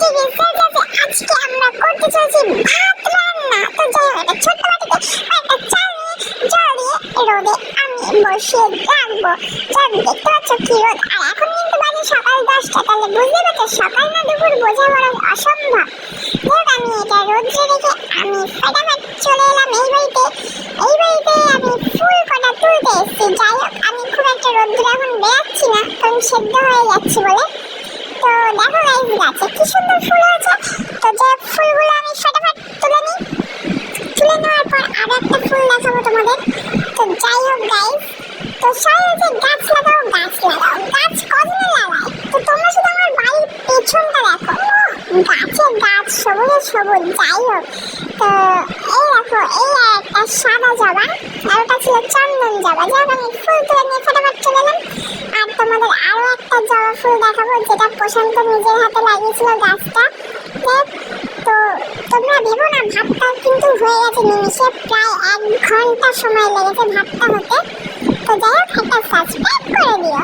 যে রেজাল্ট আছে, আজকে আমরা করতে চলেছি আমি বসিয়ে রাখব। যাক কি রোদ। আর এখন সকাল দশটা, তাহলে সকাল না দুপুর বোঝা পড়া অসম্ভব। আমি এটা আমি ফাটাফাট চলে এলাম এই বাড়িতে। আমি ফুল কটা তুলতে এসেছি। আমি খুব একটা রোদ্রে এখন বেরাচ্ছি না সেদ্ধ হয়ে যাচ্ছে বলে। তো দেখো গাইস গাছে কি সুন্দর ফুল হয়েছে। তো যে ফুলগুলো আমি ফটাফট তুলে নিই। তুলে নেওয়ার পর আর একটা ফুল দেখাবো তোমাদের। তো যাই হোক গাইস তো সবাই হচ্ছে গাছ লাগাও গাছ লাগাও, গাছ কদিনে লাগায় তো তোমরা শুধু আমার বাড়ির পেছনটা দেখো। গাছে গাছ, সবুজে সবুজ, যাই হোক। তো এই দেখো, এই একটা সাদা জবা, আর ওটা ছিল চন্দন জবা। যাই হোক, আমি ফুল তুলে নিয়ে ফটাফট চলে এলাম আর তোমাদের আরও একটা জবা ফুল দেখাবো, যেটা প্রশান্ত নিজের হাতে লাগিয়েছিল গাছটা। তো তোমরা ভেবো না, ভাতটা কিন্তু হয়ে গেছে নিমিশে প্রায় এক ঘণ্টা সময় লেগেছে ভাতটা হতে। তো যাই হোক, একটা সাবস্ক্রাইব করে দিও।